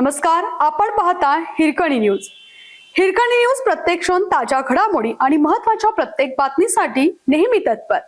नमस्कार आपण पाहता हिरकणी न्यूज. हिरकणी न्यूज प्रत्येक क्षण ताज्या घडामोडी आणि महत्त्वाच्या प्रत्येक बातमीसाठी नेहमी तत्पर.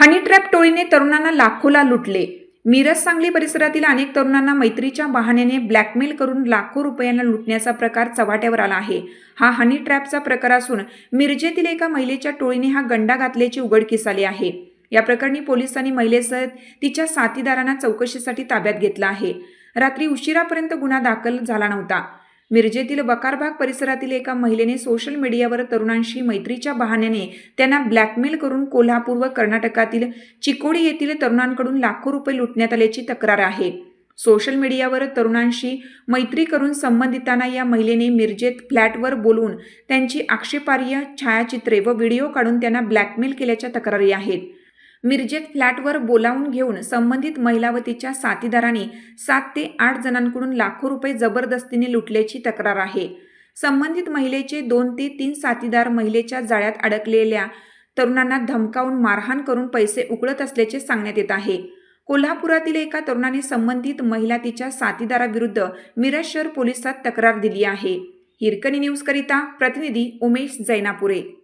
हनी ट्रॅप टोळीने तरुणांना लाखोला लुटले. मिरज सांगली परिसरातील अनेक तरुणांना मैत्रीच्या बहाण्याने ब्लॅकमेल करून लाखो रुपयांना लुटण्याचा प्रकार चव्हाट्यावर आला आहे. हा हनी ट्रॅपचा प्रकार असून मिरजेतील एका महिलेच्या टोळीने हा गंडा घातल्याची उघडकीस आली आहे. या प्रकरणी पोलिसांनी महिलेसह तिच्या साथीदारांना चौकशीसाठी ताब्यात घेतलं आहे. रात्री उशिरापर्यंत गुन्हा दाखल झाला नव्हता. मिरजेतील बकारबाग परिसरातील एका महिलेने सोशल मीडियावर तरुणांशी मैत्रीच्या बहाण्याने त्यांना ब्लॅकमेल करून कोल्हापूर व कर्नाटकातील चिकोडी येथील तरुणांकडून लाखो रुपये लुटण्यात आल्याची तक्रार आहे. सोशल मीडियावर तरुणांशी मैत्री करून संबंधितांना या महिलेने मिरजेत फ्लॅटवर बोलून त्यांची आक्षेपार्ह छायाचित्रे व व्हिडिओ काढून त्यांना ब्लॅकमेल केल्याच्या तक्रारी आहेत. मिरजेत फ्लॅटवर बोलावून घेऊन संबंधित महिला व तिच्या सात ते आठ जणांकडून लाखो रुपये जबरदस्तीने लुटल्याची तक्रार आहे. संबंधित महिलेचे दोन ते तीन साथीदार महिलेच्या जाळ्यात अडकलेल्या तरुणांना धमकावून मारहाण करून पैसे उकळत असल्याचे सांगण्यात येत आहे. कोल्हापुरातील एका तरुणाने संबंधित महिला तिच्या साथीदाराविरुद्ध मिरज शहर पोलिसात तक्रार दिली आहे. हिरकणी न्यूजकरिता प्रतिनिधी उमेश जैनापुरे.